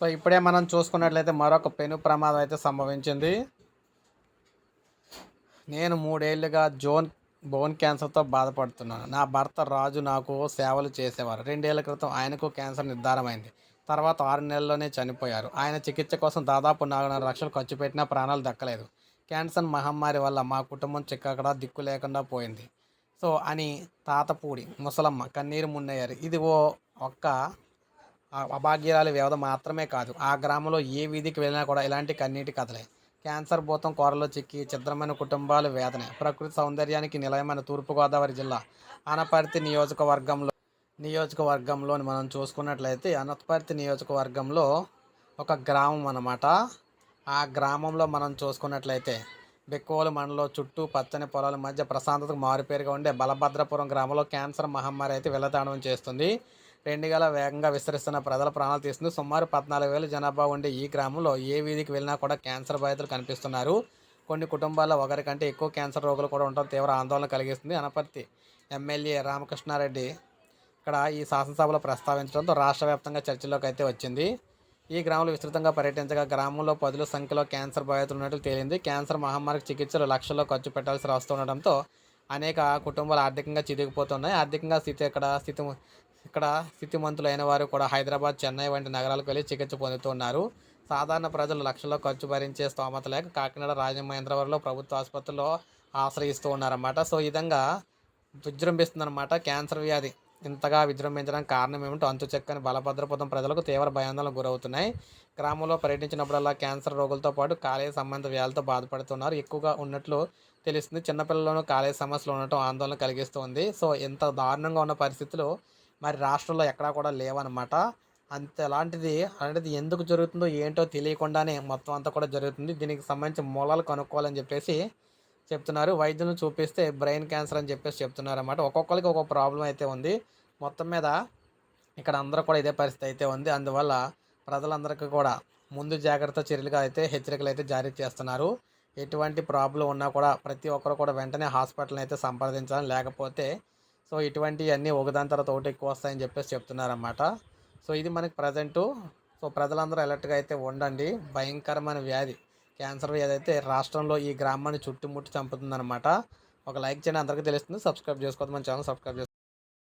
So ఇప్పుడే మనం చూసుకున్నట్లయితే మరొక పెను ప్రమాదం అయితే సంభవించింది. నేను మూడేళ్ళుగా జోన్ బోన్ క్యాన్సర్తో బాధపడుతున్నాను. నా భర్త రాజు నాకు సేవలు చేసేవారు. రెండేళ్ళ క్రితం ఆయనకు క్యాన్సర్ నిర్ధారమైంది. తర్వాత ఆరు నెలల్లోనే చనిపోయారు. ఆయన చికిత్స కోసం దాదాపు నాలుగున్నర లక్షలు ఖర్చు పెట్టినా ప్రాణాలు దక్కలేదు. క్యాన్సర్ మహమ్మారి వల్ల మా కుటుంబం చిక్కక్కడ దిక్కు లేకుండా పోయింది. సో అని తాతపూడి ముసలమ్మ కన్నీరు మున్నయ్యారు. ఇది ఓ ఒక్క అభాగ్యాల వ్యవధ మాత్రమే కాదు ఆ గ్రామంలో ఏ వీధికి వెళ్ళినా కూడా ఇలాంటి కన్నీటి కథలే. క్యాన్సర్ భూతం కోరలో చిక్కి చిత్రమైన కుటుంబాలు వేదన. ప్రకృతి సౌందర్యానికి నిలయమైన తూర్పుగోదావరి జిల్లా అనపర్తి నియోజకవర్గంలో నియోజకవర్గంలో మనం చూసుకున్నట్లయితే అనపర్తి నియోజకవర్గంలో ఒక గ్రామం అన్నమాట. ఆ గ్రామంలో మనం చూసుకున్నట్లయితే బెక్కోలు మండలం చుట్టూ పచ్చని పొలాల మధ్య ప్రశాంతతకు మారుపేరుగా ఉండే బలభద్రపురం గ్రామంలో క్యాన్సర్ మహమ్మారి అయితే వెల్లతాండవం చేస్తుంది. రెండుగల వేగంగా విస్తరిస్తున్న ప్రజల ప్రాణాలు తీస్తుంది. సుమారు పద్నాలుగు వేల జనాభా ఉండే ఈ గ్రామంలో ఏ వీధికి వెళ్ళినా కూడా క్యాన్సర్ బాధితులు కనిపిస్తున్నారు. కొన్ని కుటుంబాల్లో ఒకరికంటే ఎక్కువ క్యాన్సర్ రోగులు కూడా ఉండడం తీవ్ర ఆందోళన కలిగిస్తుంది. అనపర్తి ఎమ్మెల్యే రామకృష్ణారెడ్డి ఇక్కడ ఈ శాసనసభలో ప్రస్తావించడంతో రాష్ట్ర వ్యాప్తంగా చర్చలోకి అయితే వచ్చింది. ఈ గ్రామంలో విస్తృతంగా పర్యటించగా గ్రామంలో పదుల సంఖ్యలో క్యాన్సర్ బాధితులు ఉన్నట్లు తేలింది. క్యాన్సర్ మహమ్మారికి చికిత్సలు లక్షల్లో ఖర్చు పెట్టాల్సి వస్తుండడంతో అనేక కుటుంబాలు ఆర్థికంగా చిదిగిపోతున్నాయి. ఆర్థికంగా స్థితి ఇక్కడ స్థితి ఇక్కడ స్థితిమంతులైన వారు కూడా హైదరాబాద్ చెన్నై వంటి నగరాలకు వెళ్ళి చికిత్స పొందుతున్నారు సాధారణ ప్రజలు లక్షల్లో ఖర్చు భరించే స్తోమత లేక కాకినాడ రాజమహేంద్రవరంలో ప్రభుత్వ ఆసుపత్రిలో ఆశ్రయిస్తూ ఉన్నారన్నమాట. సో ఈ విధంగా విజృంభిస్తుందన్నమాట క్యాన్సర్ వ్యాధి. ఇంతగా విజృంభించడానికి కారణం ఏమిటో అంతు చెక్కని బలభద్రపదం ప్రజలకు తీవ్ర భయాందోళనకు గురవుతున్నాయి. గ్రామంలో పర్యటించినప్పుడల్లా క్యాన్సర్ రోగులతో పాటు కాలేయ సంబంధ వ్యాధులతో బాధపడుతున్నారు. ఎక్కువగా ఉన్నట్లు తెలుస్తుంది. చిన్నపిల్లల్లోనూ కాలేయ సమస్యలు ఉండటం ఆందోళన కలిగిస్తుంది. సో ఇంత దారుణంగా ఉన్న పరిస్థితులు మరి రాష్ట్రంలో ఎక్కడా కూడా లేవన్నమాట. అంత అలాంటిది అలాంటిది ఎందుకు జరుగుతుందో ఏంటో తెలియకుండానే మొత్తం అంతా కూడా జరుగుతుంది. దీనికి సంబంధించి మూలాలు కనుక్కోవాలని చెప్పేసి చెప్తున్నారు. వైద్యులను చూపిస్తే బ్రెయిన్ క్యాన్సర్ అని చెప్పేసి చెప్తున్నారు అనమాట ఒక్కొక్కరికి ఒక్కొక్క ప్రాబ్లం అయితే ఉంది. మొత్తం మీద ఇక్కడ అందరూ కూడా ఇదే పరిస్థితి అయితే ఉంది. అందువల్ల ప్రజలందరికీ కూడా ముందు జాగ్రత్త చర్యలుగా అయితే హెచ్చరికలు అయితే జారీ చేస్తున్నారు. ఎటువంటి ప్రాబ్లం ఉన్నా కూడా ప్రతి ఒక్కరు కూడా వెంటనే హాస్పిటల్ని అయితే సంప్రదించాలి లేకపోతే సో ఇటువంటివన్నీ ఒకదాని తర్వాత ఒకటి ఎక్కువ వస్తాయని చెప్పేసి చెప్తున్నారన్నమాట. సో ఇది మనకి ప్రజెంటు. సో ప్రజలందరూ అలర్ట్గా అయితే ఉండండి. భయంకరమైన వ్యాధి. క్యాన్సర్ వ్యాధి అయితే రాష్ట్రంలో ఈ గ్రామాన్ని చుట్టుముట్టి చంపుతుందన్నమాట. ఒక లైక్ చేయండి. అందరికీ తెలుస్తుంది. సబ్స్క్రైబ్ చేసుకోవద్దు. మన ఛానల్ సబ్స్క్రైబ్